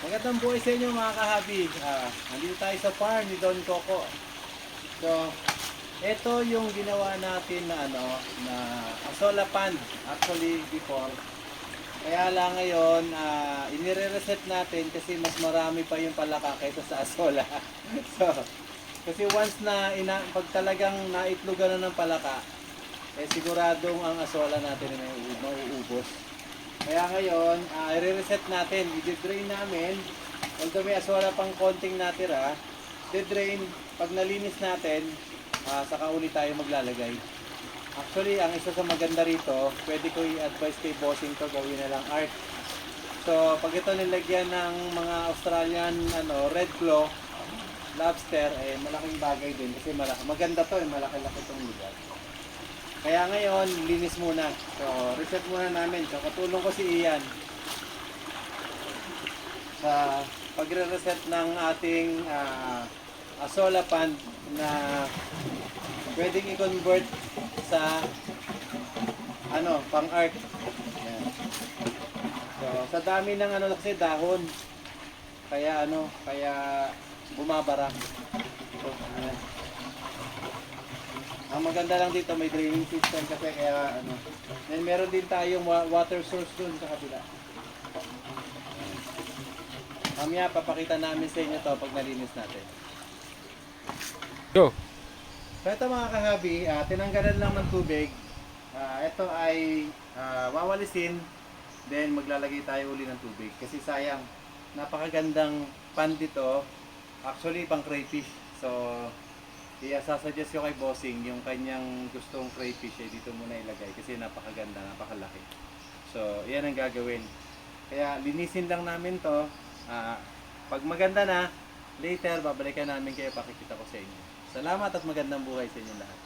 Magandang buhay sa inyo mga kahabi. Ah, nandito tayo sa farm ni Don Coco. So, ito yung ginawa natin na ano, na asola pan actually before. Kaya lang ngayon, ah, inire-reset natin kasi mas marami pa yung palaka kaysa sa asola. so, kasi once na ina, pag talagang naitlugan na ng palaka, eh siguradong ang asola natin ay mau- mauubos. Kaya ngayon, uh, i-reset natin, i-drain namin. Although may aswala pang konting natira, i-drain, pag nalinis natin, ah, saka ulit tayo maglalagay. Actually, ang isa sa maganda rito, pwede ko i-advise kay bossing to gawin na lang art. So, pag ito nilagyan ng mga Australian ano, red claw, lobster, eh malaking bagay din kasi malaki. Maganda to, eh, malaki-laki tong lugar. Kaya ngayon, linis muna. So, reset muna namin. So, katulong ko si Ian sa pagre-reset ng ating ah, Asola pan na pwedeng i-convert sa ano, pang art. Yan. So, sa dami ng ano kasi dahon. Kaya ano, kaya bumabara. So, ayan. Ang maganda lang dito may draining system kasi kaya ano. Then meron din tayong wa- water source dun sa kabila. Mamaya papakita namin sa inyo to pag nalinis natin. Go. So ito mga kahabi, ah, tinanggalan lang ng tubig. Ah, ito ay ah, wawalisin, then maglalagay tayo uli ng tubig. Kasi sayang, napakagandang pan dito. Actually, pang crayfish. So, kaya sasuggest ko kay Bossing yung kanyang gustong crayfish ay dito muna ilagay kasi napakaganda, napakalaki. So, yan ang gagawin. Kaya linisin lang namin to. Ah, pag maganda na, later babalikan namin kayo pakikita ko sa inyo. Salamat at magandang buhay sa inyo lahat.